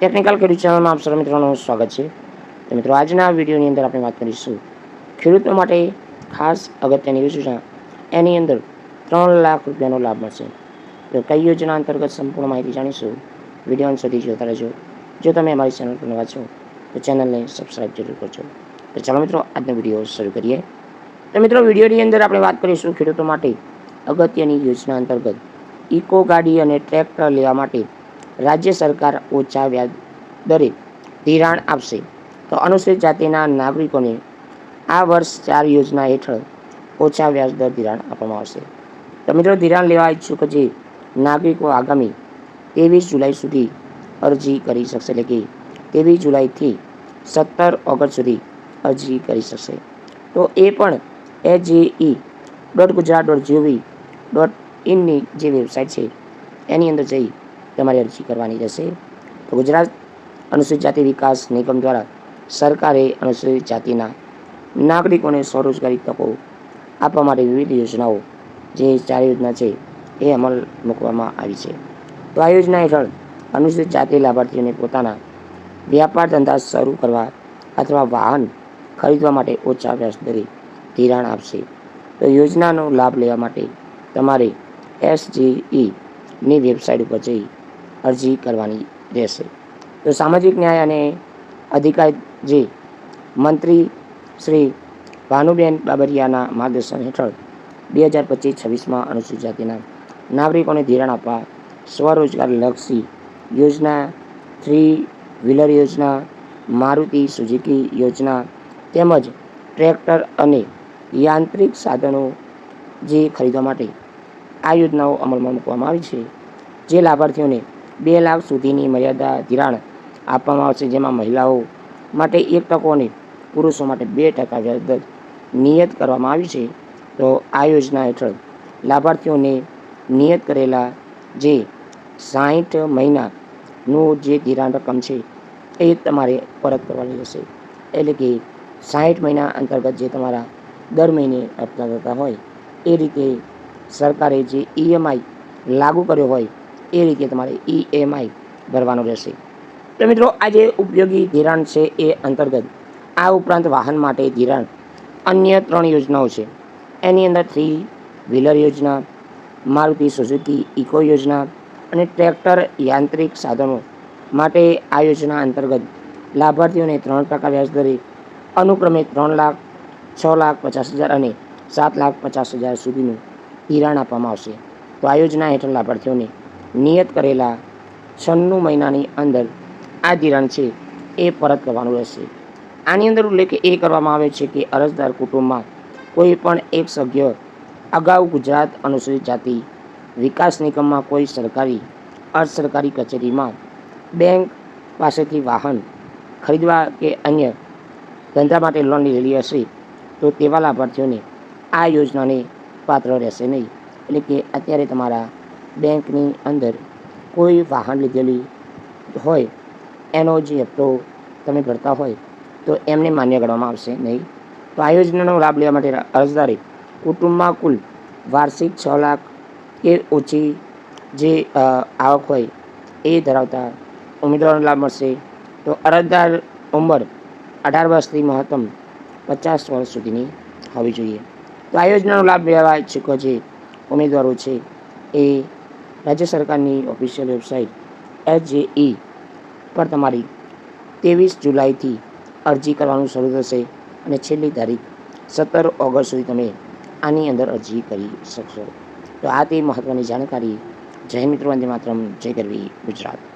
Technical ખેડૂત ચેનલમાં આપ સર્વ મિત્રોનું સ્વાગત છે. તો મિત્રો, આજના વિડીયોની અંદર આપણે વાત કરીશું ખેડૂતો માટે ખાસ અગત્યની યોજના એની અંદર ત્રણ લાખ રૂપિયાનો લાભ મળશે. તો કઈ યોજના અંતર્ગત સંપૂર્ણ માહિતી જાણીશું? વીડિયો અંત સુધી જોતા રહેજો. જો તમે અમારી ચેનલ પર છો, તો ચેનલને સબસ્ક્રાઈબ જરૂર કરજો. તો ચાલો મિત્રો, આજનો વીડિયો શરૂ કરીએ. તો મિત્રો, વિડીયોની અંદર આપણે વાત કરીશું ખેડૂતો માટે અગત્યની યોજના અંતર્ગત ઇકો ગાડી અને ટ્રેક્ટર લેવા માટે રાજ્ય સરકાર ઓછા વ્યાજ દરે ધિરાણ આપશે. તો અનુસૂચિત જાતિના નાગરિકોને આ વર્ષ ચાર યોજના હેઠળ ઓછા વ્યાજ દર ધિરાણ આપવામાં આવશે. તો મિત્રો, ધિરાણ લેવા ઈચ્છુક જે નાગરિકો આગામી ત્રેવીસ જુલાઈ સુધી અરજી કરી શકશે, એટલે કે ત્રેવીસ જુલાઈથી સત્તર ઓગસ્ટ સુધી અરજી કરી શકશે. તો એ પણ AGE dot Gujarat dot GOV dot ઇનની જે વેબસાઇટ છે, એની અંદર જઈ તમારે અરજી કરવાની રહેશે. તો ગુજરાત અનુસૂચિત જાતિ વિકાસ નિગમ દ્વારા સરકારે અનુસૂચિત જાતિના નાગરિકોને સ્વરોજગારી તકો આપવા માટે વિવિધ યોજનાઓ જે ચાર યોજના છે એ અમલ મૂકવામાં આવી છે. તો આ યોજના હેઠળ અનુસૂચિત જાતિ લાભાર્થીઓને પોતાના વ્યાપાર ધંધા શરૂ કરવા અથવા વાહન ખરીદવા માટે ઓછા વ્યાજ દરે ધિરાણ આપશે. તો યોજનાનો લાભ લેવા માટે તમારે એસજીઈ ની વેબસાઇટ ઉપર જઈ અરજી કરવાની રહેશે. તો સામાજિક ન્યાય અને અધિકારજી મંત્રી શ્રી ભાનુબેન બાબરિયાના માર્ગદર્શન હેઠળ બે હજાર પચીસ છવ્વીસમાં અનુસૂચિત જાતિના નાગરિકોને ધિરાણ આપવા સ્વરોજગાર લક્ષી યોજના, થ્રી વ્હીલર યોજના, મારુતિ સુઝુકી યોજના તેમજ ટ્રેક્ટર અને યાંત્રિક સાધનો જે ખરીદવા માટે આ યોજનાઓ અમલમાં મૂકવામાં આવી છે. જે લાભાર્થીઓને બે લાખ સુધીની મર્યાદા ધિરાણ આપવામાં આવશે, જેમાં મહિલાઓ માટે એક ટકો અને પુરુષો માટે બે ટકા વ્યાજદર નિયત કરવામાં આવી છે. તો આ યોજના હેઠળ લાભાર્થીઓને નિયત કરેલા જે સાહીઠ મહિનાનું જે ધિરાણ રકમ છે, એ તમારે પરત કરવાની રહેશે. એટલે કે સાહીઠ મહિના અંતર્ગત જે તમારા દર મહિને હપ્તા થતા હોય, એ રીતે સરકારે જે ઈએમઆઈ લાગુ કર્યો હોય એ રીતે તમારે ઈએમઆઈ ભરવાનું રહેશે. તો મિત્રો આ જે ઉપયોગી ધિરાણ છે એ અંતર્ગત આ ઉપરાંત વાહન માટે ધિરાણ અન્ય ત્રણ યોજનાઓ છે. એની અંદર થ્રી વ્હીલર યોજના, મારુતિ સુઝુકી ઇકો યોજના અને ટ્રેક્ટર યાંત્રિક સાધનો માટે આ યોજના અંતર્ગત લાભાર્થીઓને ત્રણ ટકા વ્યાજ દરે અનુક્રમે ત્રણ લાખ, છ લાખ પચાસ હજાર અને સાત લાખ પચાસ હજાર સુધીનું ધિરાણ આપવામાં આવશે. તો આ યોજના હેઠળ લાભાર્થીઓને નિયત કરેલા છન્નું મહિનાની અંદર આ ધિરાણ છે એ પરત કરવાનું રહેશે. આની અંદર ઉલ્લેખ એ કરવામાં આવે છે કે અરજદાર કુટુંબમાં કોઈ પણ એક સભ્ય અગાઉ ગુજરાત અનુસૂચિત જાતિ વિકાસ નિગમમાં કોઈ સરકારી અર્ધ સરકારી કચેરીમાં બેંક પાસેથી વાહન ખરીદવા કે અન્ય ધંધા માટે લોન લીધેલી હશે તો તેવા લાભાર્થીઓને આ યોજનાને પાત્ર રહેશે નહીં. એટલે કે અત્યારે તમારા બેંકની અંદર કોઈ વાહન લીધેલી હોય, એનો જે હપ્તો તમે ભરતા હોય, તો એમને માન્ય ગણવામાં આવશે નહીં. તો આ યોજનાનો લાભ લેવા માટે અરજદારે કુટુંબમાં કુલ વાર્ષિક છ લાખ કે ઓછી જે આવક હોય એ ધરાવતા ઉમેદવારોને લાભ મળશે. તો અરજદાર ઉંમર અઢાર વર્ષથી મહત્તમ પચાસ વર્ષ સુધીની હોવી જોઈએ. તો આ યોજનાનો લાભ લેવા ઈચ્છુકો જે ઉમેદવારો છે એ રાજ્ય સરકારની ઓફિશિયલ વેબસાઇટ એચજેઈ પર તમારી ત્રેવીસ જુલાઈથી અરજી કરવાનું શરૂ થશે અને છેલ્લી તારીખ સત્તર ઓગસ્ટ સુધી તમે આની અંદર અરજી કરી શકશો. તો આ તે મહત્ત્વની જાણકારી. જય મિત્રો, વંદે માત્રમ. જય ગરવી ગુજરાત.